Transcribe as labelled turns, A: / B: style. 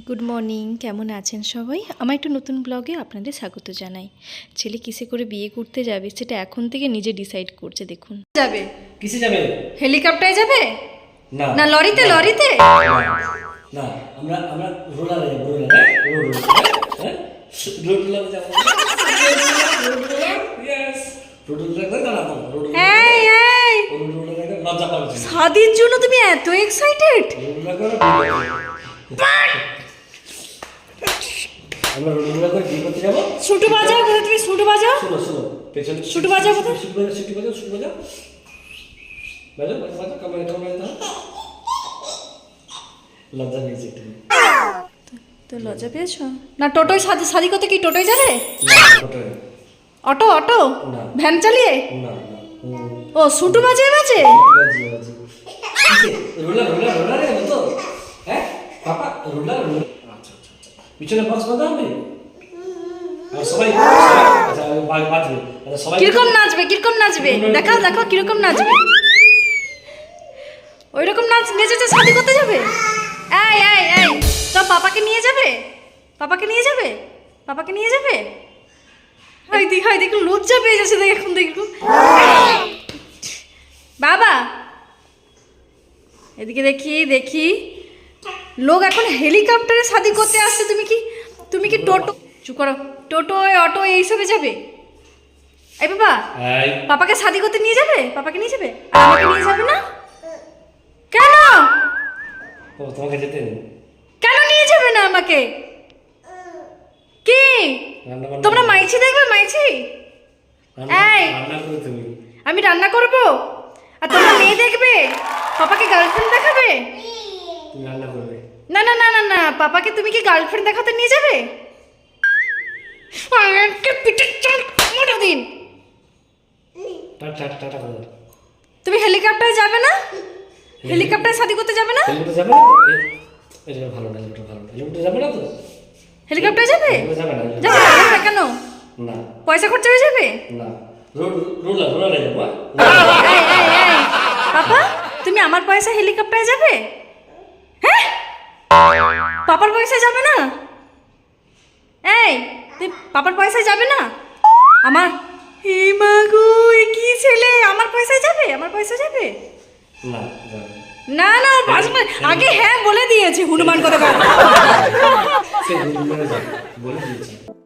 A: Good morning কেমন আছেন সবাই? আমার একটা নতুন ব্লগে আপনাদের স্বাগত জানাই। ছেলে কিসে করে বিয়ে করতে যাবে সেটা এখন থেকে নিজে ডিসাইড করছে দেখুন।
B: যাবে?
C: কিসে যাবে?
B: হেলিকপ্টারে যাবে?
C: না।
B: না লরিতে লরিতে?
C: না আমরা আমরা রোলারে যাব রোলারে রোল হ্যাঁ? রোল রোলারে যাব। ইয়েস রোল রোলারে
B: এই এই।
C: রোলারে
B: জন্য তুমি এত এক্সাইটেড
C: আমরা রোল করে বিয়ে করতে যাব?
B: ছুটু বাজাও কোথায় তুমি ছুটু বাজাও
C: শোনো শোনো পেছনে
B: শুটু বাজাও কোথায়?
C: শুটু বাজাও শুটু বাজাও শুটু বাজাও বাজাও বাজাও বাজাও কামাই কামাই দাও লজ্জা পেয়েছি একটু
B: তো লজ্জা পেয়েছ? না টোটোয় সাদি সাদি করতে কি টোটোয় যাবে? Auto auto? ভ্যান চালিয়ে? ও ছুটু বাজে বাজে।
C: রোলার রোলার রোলার তো? হ্যাঁ? Papa roller roller. পিছনে বক্স বাঁধা হবে সবাই আচ্ছা বাজবে আচ্ছা সবাই
B: কীরকম নাচবে কীরকম নাচবে দেখাও দেখাও কীরকম নাচবে ওই রকম নাচ নেচেছে শাদি করতে যাবে এই এই এই তো পাপাকে নিয়ে যাবে পাপাকে নিয়ে যাবে পাপাকে নিয়ে যাবে হাই দেখ হাই দেখুন লজ্জা পেয়ে যাচ্ছে দেখ এখন দেখুন বাবা এদিকে দেখি দেখি লোক এখন হেলিকপ্টারে শাদি করতে আসছে তুমি কি তুমি কি টোটো চুপ করো টোটো অটো এইসবে যাবে? এই বাবা পাপাকে শাদি করতে নিয়ে যাবে? পাপাকে নিয়ে যাবে? আর আমাকে নিয়ে যাবে না? কেন?
C: ও তোমাকে যেতে
B: কেন নিয়ে যাবে না আমাকে? কি? তোমরা মাইছি দেখবে মাইছি? এই! আমি রান্না করব? আর তোমরা মেয়ে দেখবে? পাপাকে গার্লফ্রেন্ড দেখাবে?
C: তুমি রান্না করবে
B: না না না না না পাপাকে তুমি কি গার্লফ্রেন্ড দেখাতে নিয়ে যাবে? মোটা দিন। তুমি হেলিকপ্টারে যাবে না? হেলিকপ্টারে শাদি করতে যাবে না?
C: হেলিকপ্টার যাবে না? এটা ভালো না এটা ভালো না। হেলিকপ্টার যাবে না তো?
B: হেলিকপ্টারে যাবে?
C: যাবে না
B: যাবে না, কেন?
C: না।
B: পয়সা খরচা হয়ে যাবে?
C: না। রোল- রোলারে যাব
B: পাপা তুমি আমার পয়সা হেলিকপ্টারে যাবে? হ্যাঁ? পাপার পয়সা যাবে না? এই তুই পাপার পয়সা যাবে না? আমার হে মাগো এ কি ছেলে? আমার পয়সা যাবে? আমার পয়সা যাবে?
C: না না।
B: না আসবে- আগে হ্যাঁ। বলে দিয়েছি হনুমান কথা
C: বলে দিয়েছি।